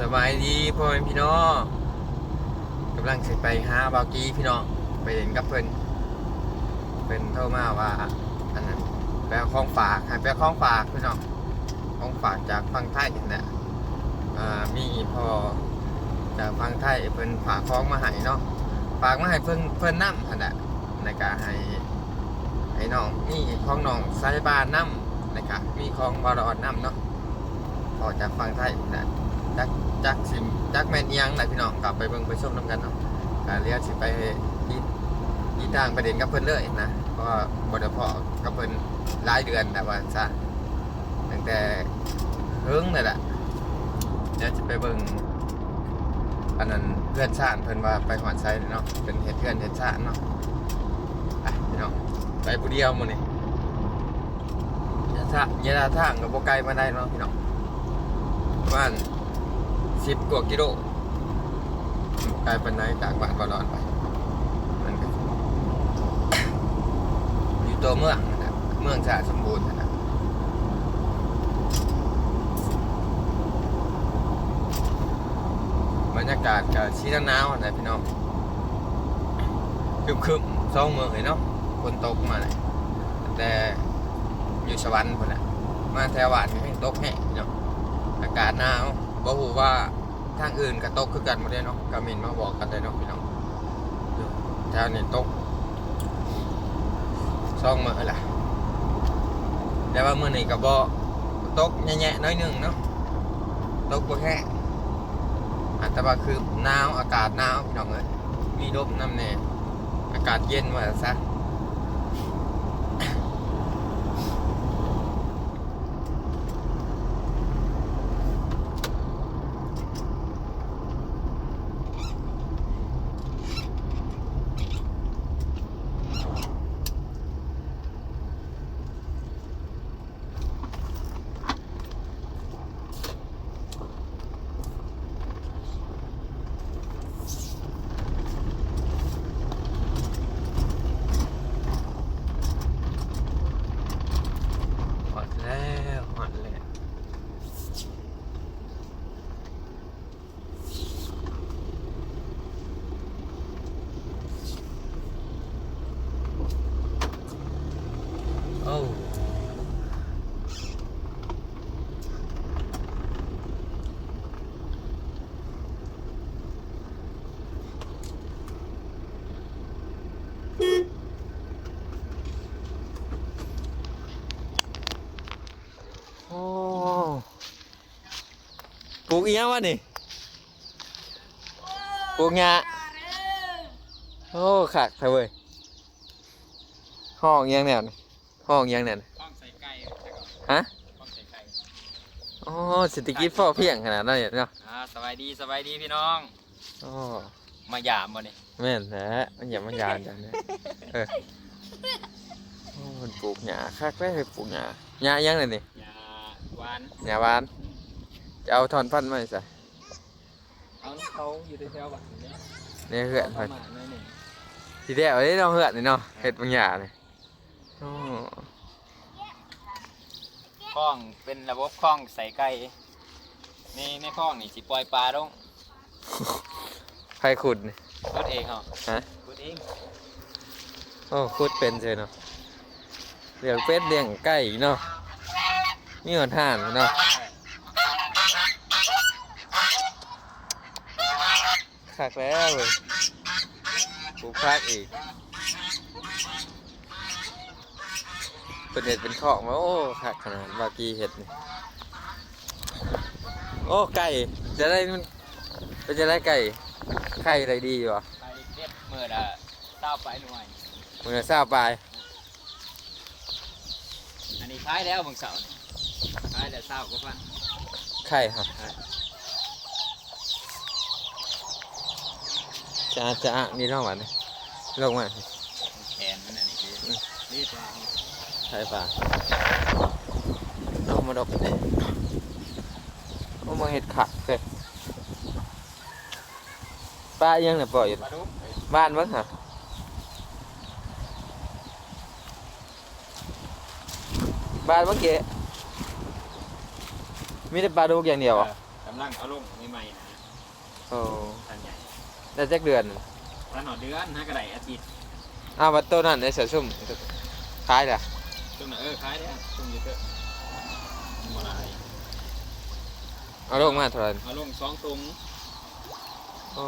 สบายดีพ่อแม่พี่น้องกำลังสิไปหาบากี้พี่น้องไปเห็นกับเพิ่นเพิ่นโทรมาว่าอันนั้นแปลของฝากให้แปลของฝากพี่น้องของฝากจากฝั่งไทยนี่แหละมีพ่อจากฝั่งไทยเพิ่นฝากของมาให้เนาะฝากมาให้เพิ่นเพิ่นนํหั่นแหละในการให้ให้น้องมีของน้องสายบานนํนะครับมีของบารอดนํเนาะพอจากฝั่งไทยนั่นแหละ จักจักสิจักแมนเอียงแหละพี่น้องกลับไปเบิ่งไปชมน้ำกันเนาะการเรียกสิไปยียีต่างประเด็นกับเพิ่นเลยนะเพราะว่าบดพอกับเพิ่นหลายเดือนแต่ว่าซะตั้งแต่เฮิงนั่นแหละเดี๋ยวจะไปเบิ่งอันนั้นเพื่อนชาติเพิ่นว่าไปหอนไซเนาะเป็นเฮ็ดเพื่อนเฮ็ดชาติเนาะไปพี่น้องไปผู้เดียวมื้อนี้ยะทะยะทางก็บ่ไกลมาได้เนาะพี่น้องบ้าน สิบกว่ากิโลกลายเป็นไหนจากบ้านบอลอนไปมันก็อยู่ตัวเมืองนะครับเมืองสะอาดสมบูรณ์นะครับบรรยากาศกับชีหนาวนะพี่น้องคึมๆสองเมืองเลยเนาะฝนตกมาเลยแต่อยู่สวรรค์คนน่ะมาแถวบ้านก็ให้ตกแห้งเนาะอากาศหนาว บ่ฮู้ว่าทางอื่นก็ตกคือกันบ่ได้เนาะก็มินมาบอกกันได้เนาะพี่น้องแถวนี้ตกสองมื้อล่ะแต่ว่ามื้อนี้ก็บ่ตกแย่ๆน้อยหนึงเนาะตกบ่แค่อันแต่ว่าคือหนาวอากาศหนาวพี่น้องเอ้ยมีลมน้ำแน่อากาศเย็นว่าซะ หอดแล้วหอดแล้วโอ้โอ้ป ลูกอีหยังวะนี่ปลูกหญ้าโอ้ขักเถอะเว้ยห้องอีหยังแนวนี่ห้องอีหยังแนวนี่ข้องใส่ไก่ฮะข้องใส่ไก่อ๋อเศรษฐกิจพอเพียงขนาดนั้นเนี่ยเนาะอ่าสบายดีสบายดีพี่น้อง อ๋อมายามบ่นี่แม่นแหละมันอย่ามันยานจังเนี่ยเออโอ้มันปลูกหญ้าคักได้เลยปลูกหญ้าหญ้าอีหยังเลยนี่ยาหวาน หญ้าหวาน จะเอาทอนพันธุ์มาให้ซะเอาเขาอยู่แถวๆบ้านนี่เนี่ยเหือนปเพิ่ระนมาณนั้นนี่ทีเดียวเอ้ยเราเหือนนี่เนาะเฮ็ดบางอย่างนี่อ๋อข้องเป็นระบบข้องใส่ไก่ในในข้องนี่สิปล่อยปลาลงใครขุดนี่ขุดเองเหรอฮะขุดเองโอ้ขุดเป็นเฉยเนาะเลี้ยงเป็ดเลี้ยงไก่เนาะมีหอนห่านเนาะ คักแล้วเว้ยปลูกพักอีกเป็นเห็ดเป็นของมาโอ้คักขนาดบากีเห็ดนี่โอ้ไก่จะได้มันเป็นจะได้ไก่ไข่อะไรดีอยู่อะไปเก็บมื้อละเต้าไปหน่วยมันจะทราบไปลายอันนี้ขายแล้วบางเสาร์นี่ขายแล้วเศร้าก็ฟังไข่ครับ จ้าจ้ามีร่องหวานไหมลงมาแขนมันอันนี้คือนี่ปลาไข่ปลาเอามาดอกเด็เอามาเห็ดขักเลยปลายังเนี่ยปล่อยอยู่ปลาดุกบ้านบ้างฮะบ้านเมื่อกี้มีแต่ปลาดุกอย่างเดียวเหรอะเอกำลังเอาลงใหม่ๆนะโอ้ท่านใหญ่ ได้จักเดือนท่านหนอเดือนฮะกระไดอาทิตย์อ้าววัดโตนั่นในเสือซุ่มขายล่ะช่วงนั้นเออขายได้ช่วงเยอะเถอะบ่หลายเอาลงมาเท่าไหร่เอาลงสองตุงโอ้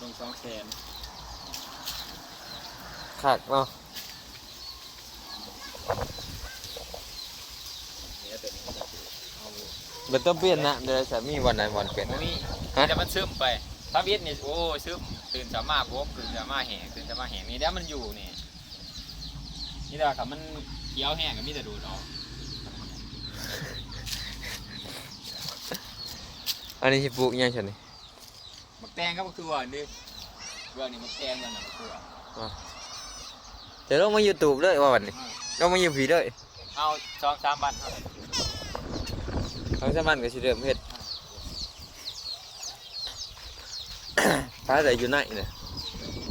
ลงสองแสนขักเนาะเนี่ยตัวนี้ก็จะเอาเบ็ดต้องเปลี่ยนนะเดี๋ยวจะมีวันไหนวันเปลี่ยนโอ้นะมีฮะแต่มันซึมไป ถ้าวิทย์นี่โอ้ซึมตื่นสามารถบกตื่นสามารถแหงตื่นสามารถแหงนี่เดี๋ยวมันอยู่นี่นี่แหละครับมันเคี้ยวแห้งก็มีแต่ดูดออกอันนี้สิปลูกอิหยังฉันนี่มักแตงก็มักตัวนี่เรื่องนี้มักแตงกันนะมักตัวจะลงมายูทูบเลยว่าวันนี้ลงมายูผีเลยเอาสองสามบันเท่าไหร่ทั้งสมันก็สิเริ่มเฮ็ด พาแต่อยู่ไหนเนี่ย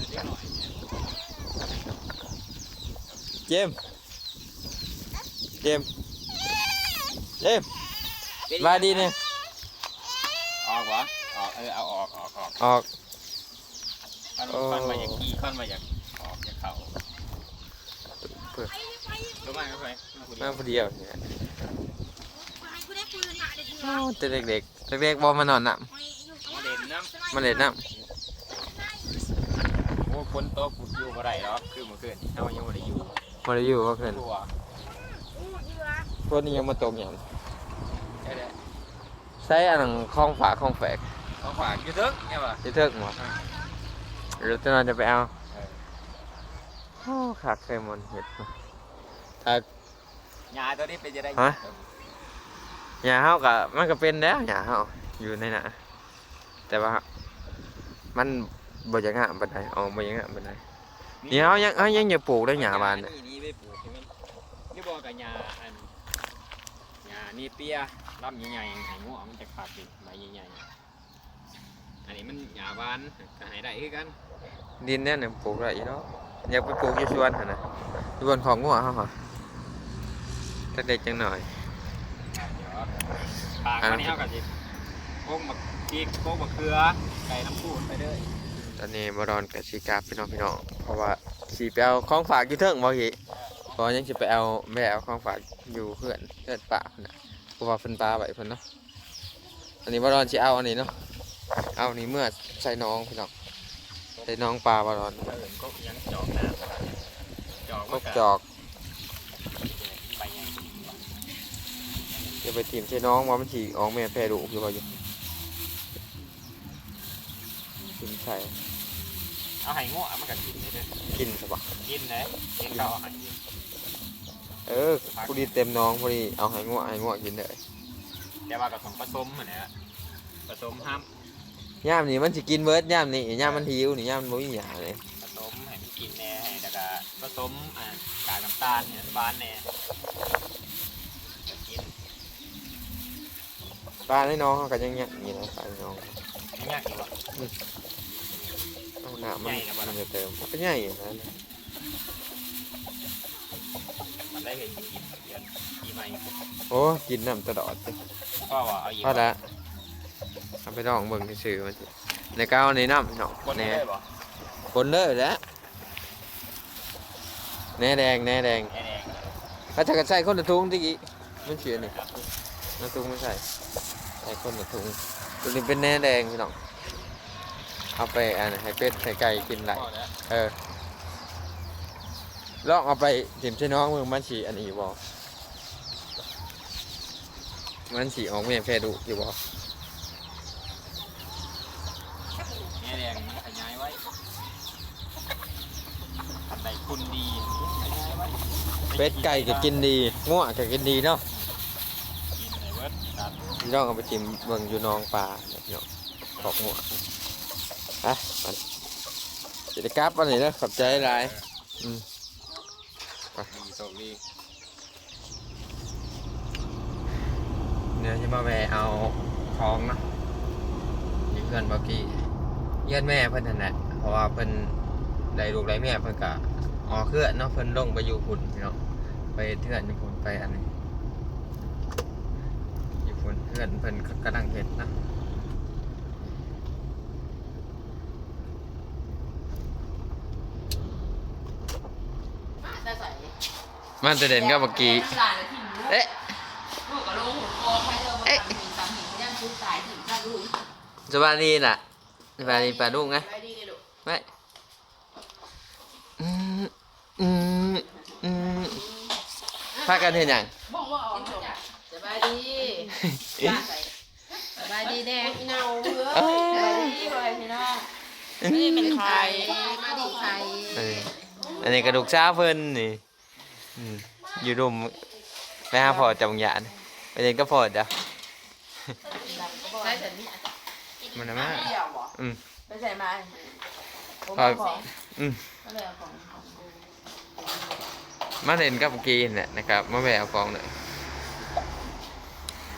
เดี๋ยวหน่อยเนี่ยเจมส์เจมส์เจมส์มาดีเนี่ยออกวะออกเออเอาออกออกออกออกมันโอ้มันมาจากขี้มันมาจากออกจากเขาเพื่อรู้ไหมครับไปมาคนเดีมายวผู้เดียวเนี่ยโอ้แต่เด็กๆเด็กๆบอมานอนน่ะ มาเด่นน้ำมาเล่นน้โอ้คนโตกูอยู่บ่ได้หรอกคือเมื่อคืนเอายังบ่ได้อยู่ำมาได้อยู่ว่าเพื่อนตัวพวกนี้ยังมาตกอย่างแค่นี้ใช้อันนั้นคล้องฝาคล้องแฝกเขาฝากอยู่เทึกเนี่ยป่ะจะเทิกหมดหรือจะนอนจะไปเอาเออโอ้ขาดเคยหมดเห็ดถ้า ยาตัวนี้เป็นจะได้ฮะหญ้าเฮาก็มันก็เป็นแล้วหญ้าเฮาอยู่ในน่ะ แต่ว่า มันบ่จะงามปานใดอ๋อบ่จะงามปานใดนี่เฮายังเฮายังอย่าปลูกได้หญ้าบานน่ะนี่นี่ไปปลูกให้มันนี่บอกกับยาอันยานี่เปียลำใหญ่ๆให้งัวมันจะขาดเป็นใบใหญ่ๆอันนี้มันยาบานก็ให้ได้คือกันดินเนี่ยน่ะปลูกได้อีเนาะอยากไปปลูกอยู่สวนหั่นน่ะอยู่บนของงัวเฮาหรอถ้าเด็กจังหน่อยเดี๋ยวปากมันนี่เอากับจิโค้งบัก พีกโค้งบักเขือไก่น้ำพูดไปเด้อตอนนี้บ่รอนกับสิกลับพี่น้องพี่น้องเพราะว่าสิไปเอาของฝากอยู่เทิงบ่ฮิเพราะว่ายังสิไปเอาแม่เอาของฝากอยู่เพื่อนเพื่อนป่าพุ่นน่ะเพราะว่าเพิ่นปลาไว้เพิ่นเนาะอันนี้บ่รอนสิเอาอันนี้เนาะเอาอันนี้เมื่อใส่น้องพี่น้องใส่น้องปลาบ่รอนเอิ้นก็ยังจอกน้ำจอกพมันกก็จอกใบใหญ่ อย่าไปทีมใส่น้องว่ามันสิออกแม่แพร่ลูกอยู่บ่อยู่ กินใส่เอาไห้งัวมันก็กินได้เด้อกินซะบ่กินเลยกินข้าวเอาไห้กินเออพอดีเต็มน้องพอดีเอาให้งัวให้งัวกินเลยแต่ว่าก็ต้องผสมอะนะผสมห้ามย่ามนี้มันสิกินเบิดย่ามนี้ย่ามมันหิวนี่ย่ามมันบ่มีหยังเลยผสมให้มันกินแหน่ให้แล้วก็ผสมอ่ากากน้ำตาลให้น้ำตาลแหน่ก็กินปลาในน้องเขาก็ยังยังนี่นะปลาในน้องไม่ยากอยู่ หรอกเอาหน้ามันใหญ่นะบ่ล่ะมันจะเติมมันก็ใหญ่อยู่นะมันได้เห็นกินเดือนปีใหม่โอ้กินน้ำตลอดเลยก็ว่าเอาอีกพอละเอาไปลองเบิ่งซื่อๆมันสิในกาวในน้ำเนาะคนแหน่ได้บ่คนเลยแหล้วแหน่แดงแหน่แดงแดงถ้าจะกันใส่คนละทุงตะกี้มันเสียนี่น้ำทุงไม่ใส่ใส่คนละทุงตัวนี้เป็นแหน่แดงพี่น้อง เอาไปอันให้เป็ดให้ไก่กินไหลพอแล้วเออลองเอาไปถิ่มใช่น้องมึงมันสีอันนี้อยู่บ่มันสีออกเมียแพร่ดุอยู่บ่แง่แดงมันขยายไว้ทำได้คุณดีขยายไว้เป็ดไก่ก็กินดีง่วก็กินดีเนาะกินไหนเวิร์ดตัดลองเอาไปถิ่มเบิ่งอยู่หนองปลาเนาะขอกง่วอะมัน จะได้กลับอันนี้นะขอบใจหลายอืมดีโชคดีเดี๋ยวจะมาแวะเอาของเนาะอยู่เพื่อนบอกี้เยือนแม่เพิ่นนั่นแหละเพราะว่าเพิ่นได้ลูกได้แม่เพิ่นก็ออกเคลื่อนเนาะเพิ่นลงไปอยู่พุ่นพี่เนาะไปเทือนอยู่พุ่นไปอันนี้อยู่พุ่นเพื่อนเพิ่นกำลังเห็ดนะ แต่ใส่ มันจะเด่นก็เมื่อกี้น้ำลายแล้วที่หนูเอ๊ะลูกกับลูกหัวคอใครเจอมาทำหินทำหินย่างชุดตายถึงข้างลูกสบายดีน่ะสบายดีปลาดุกไงไปดีเลยลูกไม่อืมอืมอืมพากันเห็นยังบอกว่าเอาจบสบายดีสบายดีแดงอีเนาเอ้ยสบายดีเลยพี่น้องนี่เป็นใครมาดีใครเอออันนี้กระดูกช้าเพิ่นนี่ อืมอยู่รุมไปหาพอจำยานไปเรียนก็พอจ้ะใช่แต่นี่มันนะมาเดี่ยวเหรออืมไปใส่มาพออืมก็เลยเอาของมาเล่นกับเมื่อกี้เนี่ยนะครับมาแววของหน่อย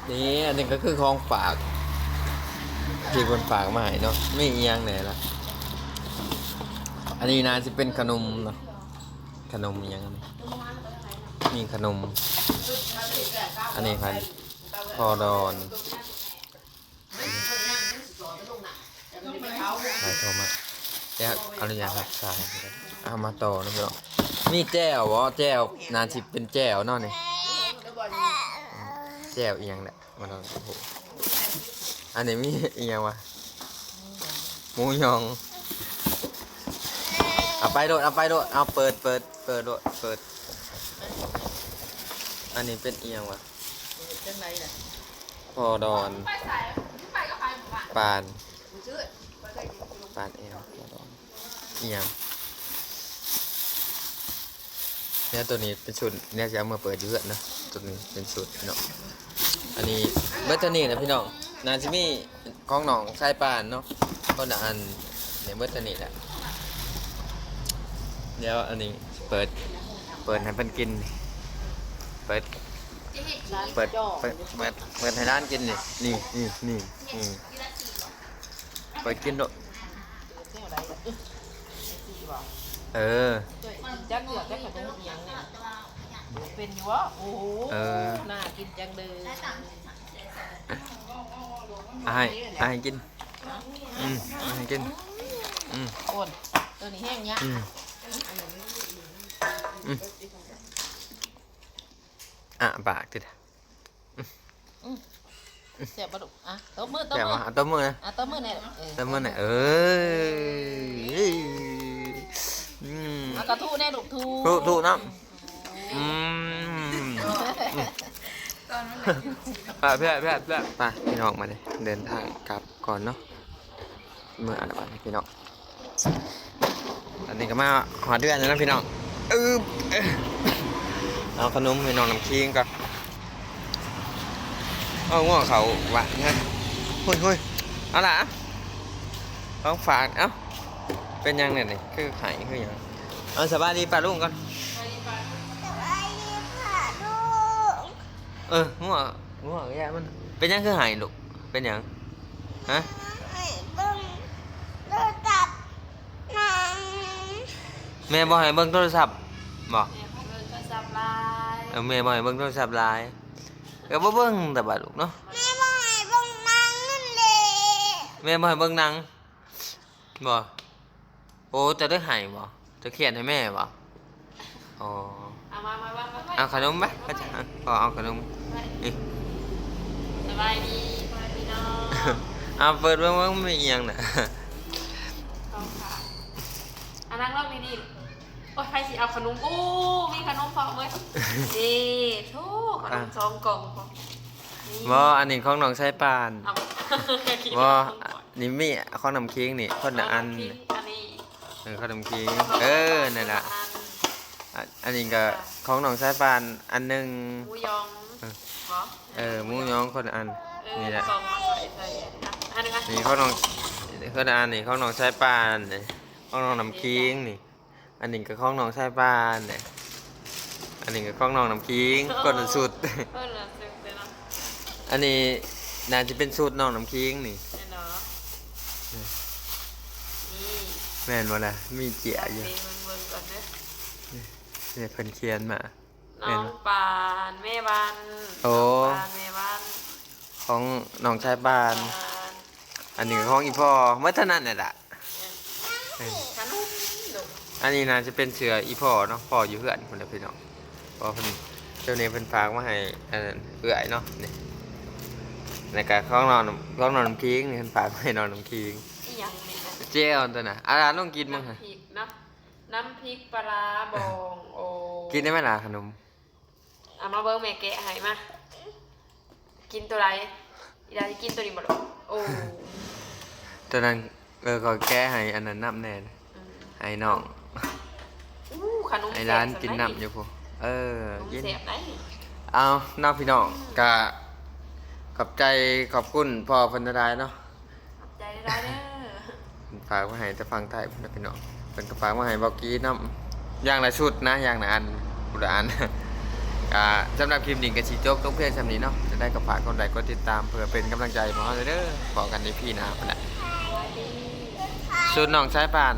นี่อันนี้ก็คือของฝากที่คนฝากมาให้เนาะไม่อีหยังไหนละอันนี้นาจะเป็นขนมเนาะขนมอีหยังอันนี้ มีขนม อันนี้ครับพอดอนใส่โทรมาเดี๋ยวอนุญาตครับใส่เอามาต่อนะพี่น้องมีแจ่ววะแจ่วนานสิเป็นแจ่วเนาะนี่แจ่วอียงแหละมาลองโอ้โหอันนี้มีเอียงวะหมูยองเอาไปโดดเอาไปโดดเอาเปิดเปิดเปิดโดดเปิด อันนี้เป็นอีหยังวะจังไรล่ะพอดอนไปใส่ไปก็ไปหมู่บ้านปานชื่อปานเอวพอดอนอีหยังเนี่ยตัวนี้เป็นชุดเนี่ยจะเอามาเปิดเยอะนะตัวนี้เป็นชุดพี่น้องอันนี้เบอร์ตัวนี้นะพี่น้องนาจิมีของหนองชายปานเนาะก็นอันเนี่ยเบอร์ตัวนี้แหละเดี๋ยวอันนี้เปิดเปิดให้เพิ่นกิน เปิด เปิด เปิด เปิดเปิดให้ร้านกินนี่ นี่นี่นี่นี่เปิดกินด้วยเออ จักเหลือจักขนมเอียงเนี่ยเป็นอยู่วะโอ้โหเออน่ากินจังเลยอายอายกิน อืมอายกิน อืมโอนตัวนี้แห้งเนี้ยอืมอืม อะปากติดเสียบปลาดุกอะตบมือตบแต่มือว่าเอาตัวมือนะอะตบมือเนี่ยเออตัวมือไหนอยเอออืมอะกระทู้แน่ดุกทูถูกถูกน้ำอืมไปเพื่อนเพื่อนเพื่อนไปพี่น้องมาเลยเดินทางกลับก่อนเนาะเมื่ออันวันพี่น้องอันนี้ก็มาหอเดือนแล้วนะพี่น้องอือ เอาขนมให้น้องน้ำคิงก่อนเอาง่วงเขาหวานฮะหุยหุยเอาล่ะต้องฝากเอ้าเป็นยังเนี่ยนี่คือไข่คือหยังเอาสบายดีป่าลุงก่อนเออง่วงง่วงแย่มันเป็นยังคือหายลูกเป็นยังฮะแม่บอกให้เบิ่งโทรศัพท์บอกก็ซับลาย เออแม่บอกให้เบิ่งโทรศัพท์ไลน์ก็บ่เบิ่งแต่บัดลูกเนาะแม่บอกให้เบิ่งหนังบ่โอ้จะได้ใหายบ่จะเขียนให้แม่บ่อ๋อเอามามามามาเอาขนมไหมก็จะพอเอาขนมนี่สบายดีสบายดีเนาะเอาเปิดเบิ่งว่ามันมีอีหยังน่ะเอาค่ะอันนั่งรอบดีๆ โอ้ยใครสิเอาขนมอู้มีขนมพร้อมเลยเด้ทุกขนมสองกล่องพอนี่บ่อันนี้ของน้องชายปานเอาว่านี่มีข้าวน้ำเค้กนี่คนละอันอันนี้เออข้าวน้ำเค้กเออนั่นแหละอันอันนี้ก็ของน้องสายปานอันหนึง หมูยองเออ หรอเออหมูยองคนละอัน เออนี่แหละสองมาใส่ใส่อันนึงอะนี่ของน้องคนละอันนี่ของน้องสายปานนี่ของน้องน้ำเค้กนี่ อันนี้ก็ของน้องสายปานนี่อันนี้ก็ของน้องน้ำเค้กคนละสุด เออเหลือสึกเลยเนาะอันนี้น่าจะเป็นสูตรน้องน้ำเค้กนี่แน่เนาะนี่แม่นบ่ล่ะมีเจียอยู่เพลงเบิ่งๆก่อนเด้อเนี่ยเพิ่นเขียนมา น้องปานแม่วันโอ้ปานแม่วันของน้องชายบ้านอันนี้ของอีพ่อเมื่อเท่านั้นน่ะล่ะเออขนมดุ อันนี้น่าจะเป็นเสืออีพ่อเนาะพ่ออยู่เพื่อนคนละพี่น้องพ่อเพิ่นเจ้านี้เพิ่นฝากมาให้อันนั้นเอื้อยเนาะนี่ในการข้องนอนข้องนอนน้ำคิงนี่เพิ่นฝากมาให้นอนน้ำคิงอีหยังนี่นะเจ้าตัวน่ะอาร้านต้องกินมั้งฮะน้ำพริกเนาะน้ำพริกปลาร้าบองโอกินได้ไหมล่ะขนมเอามาเบิ้งแม่แกะให้มากินตัวไรอีดาจะกินตัวนี้หมดหรอโอ้ตัวนั้นเออก็แก้ให้อันนั้นน้ำแน่นะอืมให้น้องอู้ ขนมให้ร้านแซ่บกินสำน้ำอยู่พอเออขนมกินเสียบได้เอาน้าพี่น้องกะขอบใจขอบคุณพ่อเพันธดายเนาะขอบใจได้เด้อฝากมาให้แต่ฟังไทยพุ่นนะพี่น้องเป็นก็ฝากมาให้บอกกี้น้ำอย่างละชุดนะอย่างละอันบุละอันกะสำหรับคลิปนี้ก็สีจบต้องเพื่อนสำนี้เนาะจะได้ก็ฝากคนใดก็ติดตามเพื่อเป็นกำลังใจมาเลยเด้อบอกกันในพี่หนาพุ่นแหละสวัสดีชุดน้องชายป่าน